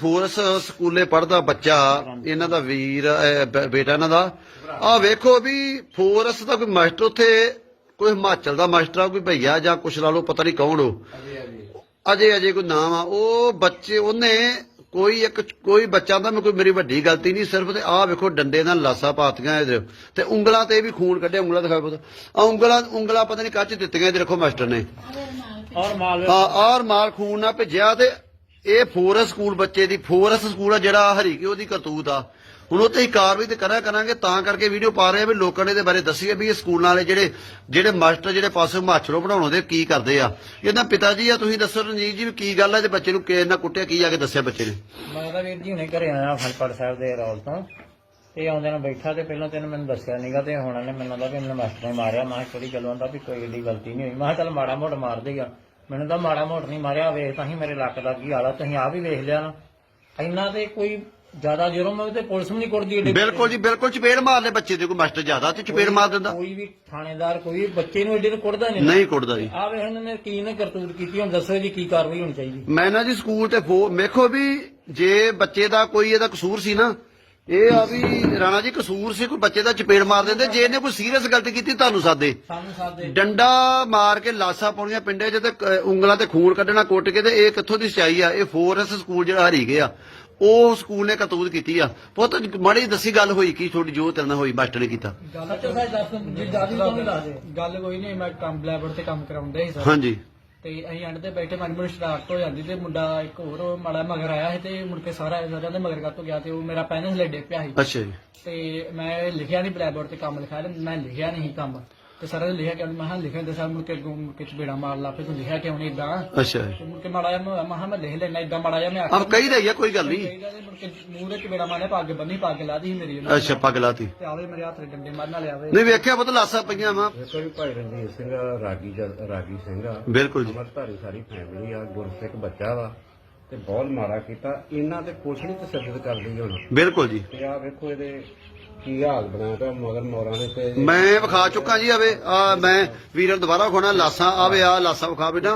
Force ਸਕੂਲੇ ਪੜਦਾ ਬੱਚਾ ਇਹਨਾਂ ਦਾ ਵੀਰ ਬੇਟਾ ਇਹਨਾਂ ਦਾ ਆ ਵੇਖੋ ਵੀ ਫੋਰਸ ਦਾ ਕੋਈ ਮਾਸਟਰ ਉੱਥੇ ਕੋਈ ਹਿਮਾਚਲ ਦਾ ਮਾਸਟਰ ਆ ਕੋਈ ਭਈਆ ਜਾਂ ਕੁਛ ਲਾ ਲਓ ਪਤਾ ਨਹੀਂ ਕੌਣ ਉਹ। ਅਜੇ ਅਜੇ। ਕੋਈ ਨਾਮ ਆ ਉਹ ਬੱਚੇ ਉਹਨੇ ਕੋਈ ਇੱਕ ਕੋਈ ਬੱਚਾ ਦਾ ਮੈਂ ਕੋਈ ਮੇਰੀ ਵੱਡੀ ਗਲਤੀ ਨਹੀਂ ਸਿਰਫ ਤੇ ਆਹ ਵੇਖੋ ਡੰਡੇ ਨਾਲ ਲਾਸਾ ਪਾਤੀਆਂ ਇਹਦੇ। ਤੇ ਉਂਗਲਾਂ ਤੇ ਵੀ ਖੂਨ ਕੱਢਿਆ ਉਂਗਲਾਂ ਦਿਖਾਓ ਪੁੱਤ। ਆ ਉਂਗਲਾਂ ਉਂਗਲਾਂ ਪਤਾ ਨਹੀਂ ਕੱਚ ਦਿੱਤੀਆਂ ਇਹਦੇ ਦੇਖੋ ਮਾਸਟਰ ਨੇ। ਔਰ ਮਾਲ ਆਰ ਮਾਲ ਖੂਨ ਨਾਲ ਭੇਜਿਆ ਤੇ ਇਹ ਫੋਰਸ ਸਕੂਲ ਬੱਚੇ ਦੀ, ਫੋਰਸ ਸਕੂਲ ਆ ਜਿਹੜਾ ਹਰੀਕੇ ਉਹਦੀ ਕਰਤੂਤ ਆ। ਹੁਣ ਉੱਤੇ ਹੀ ਕਾਰਵਾਈ ਤੇ ਕਰਿਆ ਕਰਾਂਗੇ, ਤਾਂ ਕਰਕੇ ਵੀਡੀਓ ਪਾ ਰਹੇ ਆ ਵੀ ਲੋਕਾਂ ਨੇ ਇਹਦੇ ਬਾਰੇ ਦੱਸੀਏ ਵੀ ਇਹ ਸਕੂਲਾਂ ਵਾਲੇ ਜਿਹੜੇ ਜਿਹੜੇ ਮਾਸਟਰ ਜਿਹੜੇ ਪਾਸੇ ਹਿਮਾਚਲੋਂ ਪੜਾਉਣ ਦੇ ਕੀ ਕਰਦੇ ਆ। ਇਹਦਾ ਪਿਤਾ ਜੀ ਆ, ਤੁਸੀਂ ਦੱਸੋ ਰਣਜੀਤ ਜੀ ਵੀ ਕੀ ਗੱਲ ਆ, ਜੇ ਬੱਚੇ ਨੂੰ ਕਿੰਨਾ ਕੁੱਟਿਆ, ਕੀ ਆ ਕੇ ਦੱਸਿਆ ਬੱਚੇ ਨੇ? ਮੈਂ ਤਾਂ ਵੀਰ ਜੀ ਹੁਣੇ ਘਰੇ ਆਇਆ ਫਲਪੜ ਸਾਹਿਬ ਦੇ ਰੌਲ ਤੋਂ। ਤੇ ਆਉਂਦੇ ਨੂੰ ਬੈਠਾ ਤੇ ਪਹਿਲਾਂ ਤੈਨੂੰ ਮੈਨੂੰ ਦੱਸਿਆ ਨਹੀਂਗਾ ਤੇ ਹੁਣ ਇਹਨੇ ਮੈਨੂੰ ਦਾ ਵੀ ਮੈਨੂੰ ਮਾਸਟਰ ਨੇ ਮਾਰਿਆ। ਮੈਂ ਕਿਹਾ ਥੋੜੀ ਗੱਲੋਂ ਵੀ ਕੋਈ ਏਡੀ ਗਲਤੀ ਨਹੀਂ ਹੋਈ। ਮੈਂ ਕਿਹਾ ਚੱਲ ਮਾੜਾ ਮੋੜ ਮਾਰ ਦੇਗਾ ਮੈਨੂੰ ਤਾਂ ਮਾੜਾ ਮੋੜ ਨਹੀਂ ਮਾਰਿਆ ਵੇਖ ਤਾਂ ਹੀ ਮੇਰੇ ਲੱਕ ਦਾ ਕੀ ਹਾਲ ਤੁਸੀਂ ਆ ਵੀ ਵੇਖ ਲਿਆ ਨਾ। ਇੰਨਾ ਤੇ ਕੋਈ ਜ਼ਿਆਦਾ ਜੁਰਮ ਹੋਵੇ ਤੇ ਪੁਲਿਸ ਨਹੀਂ ਕਰਦੀ ਏਡੇ ਬਿਲਕੁਲ ਜੀ ਬਿਲਕੁਲ ਚਪੇੜ ਮਾਰ ਲੈ ਬੱਚੇ ਦੇ ਕੋਈ ਮਾਸਟਰ ਜ਼ਿਆਦਾ ਤੇ ਚਪੇੜ ਮਾਰ ਦਿੰਦਾ। ਕੋਈ ਵੀ ਥਾਣੇਦਾਰ ਕੋਈ ਵੀ ਬੱਚੇ ਨੂੰ ਏਡੇ ਨੂੰ ਕੁੱਟਦਾ ਨਹੀਂ ਨਹੀਂ ਕੁੱਟਦਾ ਜੀ। ਆ ਵੇਖ ਇਹਨਾਂ ਨੇ ਕੀ ਨੇ ਕਰਤੂਤ ਕੀਤੀ ਹੁਣ ਦੱਸੋ ਜੀ ਕੀ ਕਾਰਵਾਈ ਹੋਣੀ ਚਾਹੀਦੀ। ਮੈਂ ਨਾ ਜੀ ਸਕੂਲ ਤੇ ਵੇਖੋ ਵੀ ਜੇ ਬੱਚੇ ਦਾ ਕੋਈ ਇਹਦਾ ਕਸੂਰ ਸੀ ਨਾ ਇਹ ਆ ਵੀ ਰਾਣਾ ਜੀ ਕਸੂਰ ਸੀ ਕੋਈ ਬੱਚੇ ਦਾ ਚਪੇੜ ਮਾਰ ਦਿੰਦੇ ਜੇ ਇਹਨੇ ਕੋਈ ਸੀਰੀਅਸ ਗਲਤੀ ਕੀਤੀ ਤੁਹਾਨੂੰ ਸਾਦੇ। ਸਾਨੂੰ ਸਾਦੇ। ਡੰਡਾ ਮਾਰ ਕੇ ਲਾਸਾਂ ਪਾਉਣੀਆਂ ਪਿੰਡੇ 'ਚ ਤੇ ਕ- ਉਂਗਲਾਂ ਤੇ ਖੂਨ ਕੱਢਣਾ ਕੁੱਟ ਕੇ ਤੇ ਇਹ ਕਿੱਥੋਂ ਦੀ ਸਚਾਈ ਆ? ਇਹ ਫੋਰਸ ਸਕੂਲ ਜਿਹੜਾ ਹਰੀ ਗਿਆ। ਉਹ ਸਕੂਲ ਨੇ ਕਰਤੂਤ ਕੀਤੀ ਆ। ਪੁੱਤ ਮਾੜੀ ਦੱਸੀ ਗੱਲ ਹੋਈ ਕੀ? ਥੋੜੀ ਜੋ ਤੇਰੇ ਨਾਲ ਹੋਈ ਮਾਸਟਰ ਨੇ ਕੀਤਾ। ਸੱਚੋ ਸੱਚ ਦੱਸ ਜੀ ਦਾਦੀ ਤੋਂ ਨਹੀਂ ਦੱਸ ਦੇ ਗੱਲ ਕੋਈ ਨਹੀਂ ਮੈਂ ਕੰਮ ਬਲੈਬਰ ਤੇ ਕੰਮ ਕਰਾਉਂਦਾ ਸੀ ਸਰ। ਹਾਂਜੀ। ਤੇ ਅਸੀਂ ਐਂਡ ਤੇ ਬੈਠੇ ਮਨ ਮੈਨੂੰ ਸਟਾਰਟ ਹੋ ਜਾਂਦੀ ਤੇ ਮੁੰਡਾ ਇੱਕ ਹੋਰ ਉਹ ਮਾੜਾ ਮਗਰ ਆਇਆ ਸੀ ਤੇ ਮੁੜ ਕੇ ਸਾਰਾ ਸਾਰਿਆਂ ਦੇ ਮਗਰ ਕੱਟ ਗਿਆ ਤੇ ਉਹ ਮੇਰਾ ਪੈਨ ਥੱਲੇ ਪਿਆ ਸੀ। ਅੱਛਾ ਜੀ। ਤੇ ਮੈਂ ਲਿਖਿਆ ਨਹੀਂ ਬਲੈਬਰ ਤੇ ਕੰਮ ਲਿਖਿਆ ਤੇ ਮੈਂ ਲਿਖਿਆ ਨਹੀਂ ਕੰਮ। ਤੇ ਸਾਰਾ ਲਿਖਿਆ ਕਿ ਮੈਂ ਹਾਂ ਲਿਖਣ ਦੇ ਸਾਰ ਮੁੜ ਕੇ ਅੱਗੋਂ ਮੁੜ ਕੇ ਚਬੇੜਾ ਮਾਰ ਲਾ ਪਏ ਤੂੰ ਲਿਖਿਆ ਕਿਉਂ ਨਹੀਂ ਇਦਾਂ ਅੱਛਾ ਜੀ। ਤੇ ਮੁੜ ਕੇ ਮਾੜਾ ਜਿਹਾ ਮੈਂ ਮੈਂ ਕਿਹਾ ਮੈਂ ਲਿਖ ਲੈਣਾ ਇਦਾਂ ਮਾੜਾ ਜਿਹਾ ਮੈਂ ਆਪ ਕਹੀ ਰਹੀ ਆ ਕੋਈ ਗੱਲ ਨਹੀਂ ਤੇ ਮੂੰਹ ਦੇ ਚਬੇੜਾ ਮਾਰਨੇ ਪੱਗ ਬੰਨੀ ਪੱਗ ਲਾਦੀ ਸੀ ਮੇਰੀ ਉਹਨਾਂ ਨੇ। ਅੱਛਾ ਪੱਗ ਲਾਤੀ। ਤੇ ਆਵੇ ਮੇਰੇ ਹੱਥ ਦੇ ਡੰਡੇ ਮਾਰਨ ਵਾਲੇ ਆਵੇ। ਨਹੀਂ ਵੇਖਿਆ ਪੁੱਤ ਲਾਸਾਂ ਪਈਆਂ ਵਾ। ਦੇਖੋ ਜੀ ਭਾਈ ਰਣਜੀਤ ਸਿੰਘ ਰਾਗੀ ਸਿੰਘ ਆ। ਬਿਲਕੁਲ ਜੀ। ਅਮਰਧਾਰੀ ਸਾਰੀ ਫੈਮਿਲੀ ਆ ਗੁਰਸਿੱਖ ਬੱਚਾ ਵਾ ਤੇ ਬਹੁਤ ਮਾੜਾ ਕੀਤਾ। ਇਹਨਾਂ ਤੇ ਕੁਛ ਨਹੀਂ ਤਸੱਦਦ ਕਰਦੀ ਹੁਣ। ਬਿਲਕੁਲ ਜੀ। ਤੇ ਆ ਵੇਖੋ ਇਹਦੇ ਕੀ ਹਾਲ ਬਣਾਇਆ ਪਿਆ ਮਗਰ ਮੋਰਾਂ ਦੇ ਤੇ ਮੈਂ ਵਿਖਾ ਚੁੱਕਾ ਜੀ ਆਵੇ। ਆ ਮੈਂ ਵੀਰਾਂ ਦੁਬਾਰਾ ਵਿਖਾਉਣਾ ਲਾਸਾਂ ਆਵੇ ਆ ਲਾਸਾਂ ਵਿਖਾ ਬੇਟਾ।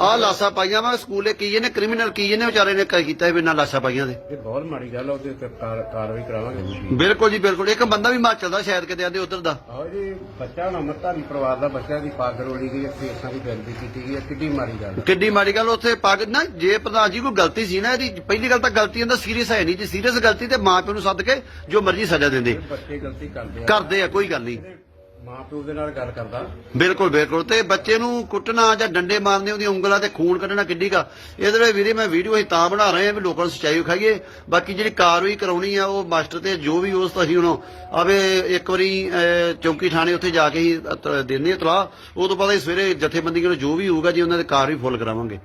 ਆ ਲਾਸਾਂ ਪਾਈਆਂ ਵਾ ਸਕੂਲੇ ਕੀ ਇਹਨੇ ਕ੍ਰਿਮੀਨਲ ਕੀ ਇਹਨੇ ਵਿਚਾਰੇ ਨੇ ਕੀ ਕੀਤਾ ਇਹ ਬਿਨਾਂ ਲਾਸਾਂ ਪਾਈਆਂ ਦੇ ਇਹ ਬਹੁਤ ਮਾੜੀ ਗੱਲ ਆ ਉਹਦੇ ਉੱਤੇ ਕਾਰ- ਕਾਰਵਾਈ ਕਰਾਵਾਂਗੇ ਜੀ ਬਿਲਕੁਲ ਜੀ ਬਿਲਕੁਲ। ਇੱਕ ਬੰਦਾ ਵੀ ਹਿਮਾਚਲ ਦਾ ਸ਼ਾਇਦ ਕਿਤੇ ਆਂਦੇ ਉਧਰ ਦਾ। ਆਹੋ ਜੀ ਬੱਚਾ ਹੁਣ ਅਮਰਧਾਰੀ ਪਰਿਵਾਰ ਦਾ ਬੱਚਾ ਦੀ ਪੱਗ ਰੋੜੀ ਗਈ ਹੈ ਕੇਸਾਂ ਦੀ ਬੇਨਤੀ ਕੀਤੀ ਗਈ ਹੈ ਕਿੱਡੀ ਮਾੜੀ ਗੱਲ ਆ। ਕਿੱਡੀ ਮਾੜੀ ਗੱਲ ਉੱਥੇ ਪੱਗ ਨਾ ਜੇ ਪ੍ਰਧਾਨ ਜੀ ਕੋਈ ਗਲਤੀ ਸੀ ਨਾ ਇਹਦੀ ਪਹਿਲੀ ਗੱਲ ਤਾਂ ਗਲਤੀ ਇਹਦਾ ਸੀਰੀਅਸ ਹੈ ਨਹੀਂ ਜੀ। ਸੀਰੀਅਸ ਗਲਤੀ ਤੇ ਮਾਂ ਪਿਓ ਨੂੰ ਸੱਦ ਕੇ ਜੋ ਮਰਜ਼ੀ ਸਜ਼ਾ ਦਿੰਦੇ। ਬੱਚੇ ਗਲਤੀ ਕਰਦੇ ਆ। ਕਰਦੇ ਆ ਕੋਈ ਗੱਲ ਨਹੀਂ। ਮਾਂ ਪਿਓ ਦੇ ਨਾਲ ਗੱਲ ਕਰਦਾ। ਬਿਲਕੁਲ ਬਿਲਕੁਲ। ਤੇ ਬੱਚੇ ਨੂੰ ਕੁੱਟਣਾ ਜਾਂ ਡੰਡੇ ਮਾਰਨੇ ਉਹਦੀਆਂ ਉਂਗਲਾਂ ਤੇ ਖੂਨ ਕੱਢਣਾ ਕਿੱਡੀ ਕਾ ਇਹਦੇ ਲਈ ਵੀਰੇ ਮੈਂ ਵੀਡੀਓ ਅਸੀਂ ਤਾਂ ਬਣਾ ਰਹੇ ਆ ਵੀ ਲੋਕਾਂ ਨੂੰ ਸੱਚਾਈ ਵਿਖਾਈਏ। ਬਾਕੀ ਜਿਹੜੀ ਕਾਰਵਾਈ ਕਰਾਉਣੀ ਆ ਉਹ ਮਾਸਟਰ ਤੇ ਜੋ ਵੀ ਉਸ ਤੋਂ ਅਸੀਂ ਹੁਣ ਆਵੇ ਇੱਕ ਵਾਰੀ ਚੌਂਕੀ ਥਾਣੇ ਉੱਥੇ ਜਾ ਕੇ ਹੀ ਦਿੰਨੇ ਤਲਾ ਉਹ ਤੋਂ ਬਾਅਦ ਸਵੇਰੇ ਜਥੇਬੰਦੀਆਂ ਨੂੰ ਜੋ ਵੀ ਹੋਊਗਾ ਜੀ ਉਹਨਾਂ ਦੇ ਕਾਰਵਾਈ ਫੁੱਲ ਕਰਾਵਾਂਗੇ।